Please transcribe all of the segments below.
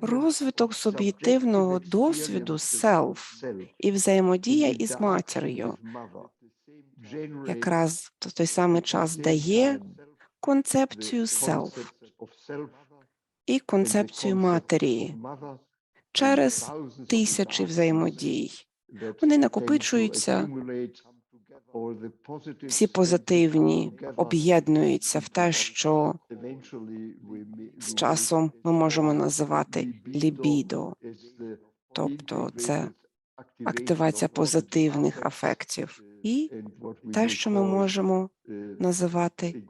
Розвиток суб'єктивного досвіду self і взаємодія із матір'ю якраз в той самий час дає концепцію self і концепцію матері через тисячі взаємодій. Вони накопичуються, всі позитивні об'єднуються в те, що з часом ми можемо називати лібідо, тобто це активація позитивних афектів, і те, що ми можемо називати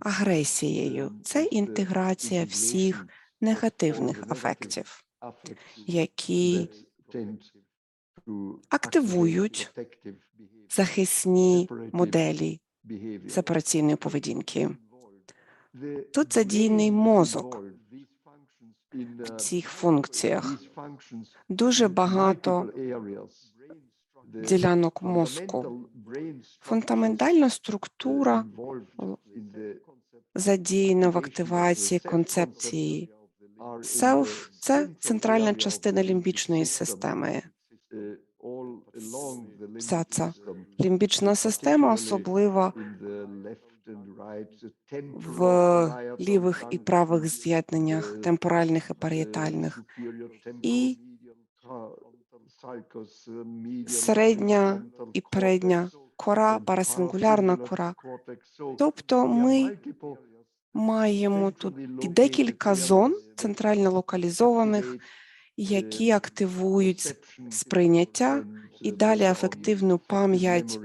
агресією, це інтеграція всіх негативних афектів, які активують захисні моделі сепараційної поведінки. Тут задійний мозок в цих функціях. Дуже багато ділянок мозку. Фундаментальна структура задіяна в активації концепції self – це центральна частина лімбічної системи. Вся ця лімбічна система особлива в лівих і правих з'єднаннях, темпоральних і парієтальних. І середня і передня кора, парасингулярна кора. Тобто ми маємо тут декілька зон центрально локалізованих, які активують сприйняття і далі ефективну пам'ять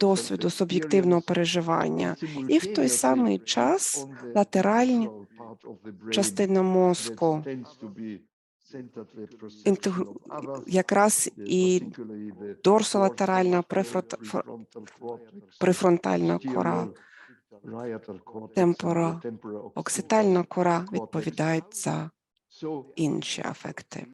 досвіду суб'єктивного переживання. І в той самий час латеральні частина мозку якраз і дорсолатеральна префронт- фр- префронтальна кора, темпора, окситальна кора відповідають за інші афекти.